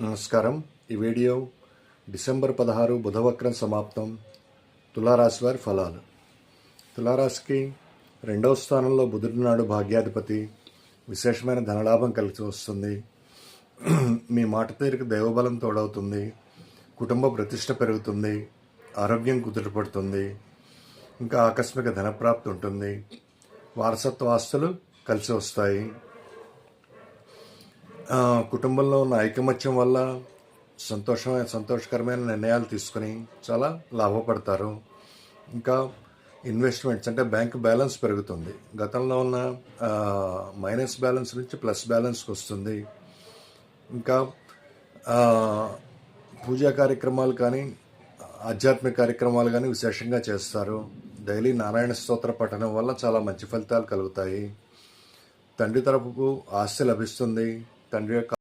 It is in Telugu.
నమస్కారం. ఈ వీడియో డిసెంబర్ పదహారు బుధవక్రం సమాప్తం. తులారాశి వారి ఫలాలు. తులారాశికి రెండవ స్థానంలో బుధుడి నాడు భాగ్యాధిపతి. విశేషమైన ధనలాభం కలిసి వస్తుంది. మీ మాట తీరిక దైవబలం తోడవుతుంది. కుటుంబ ప్రతిష్ట పెరుగుతుంది. ఆరోగ్యం కుదుటపడుతుంది ఇంకా ఆకస్మిక ధనప్రాప్తి ఉంటుంది. వారసత్వ ఆస్తులు కలిసి వస్తాయి. కుటుంబంలో ఉన్న ఐకమత్యం వల్ల సంతోషమైన సంతోషకరమైన నిర్ణయాలు తీసుకుని చాలా లాభపడతారు. ఇంకా ఇన్వెస్ట్మెంట్స్ అంటే బ్యాంక్ బ్యాలెన్స్ పెరుగుతుంది. గతంలో ఉన్న మైనస్ బ్యాలెన్స్ నుంచి ప్లస్ బ్యాలెన్స్కి వస్తుంది. ఇంకా పూజా కార్యక్రమాలు కానీ ఆధ్యాత్మిక కార్యక్రమాలు కానీ విశేషంగా చేస్తారు. డైలీ నారాయణ స్తోత్ర పఠనం వల్ల చాలా మంచి ఫలితాలు కలుగుతాయి. తండ్రి తరపుకు ఆస్తి లభిస్తుంది. తండ్రి యొక్క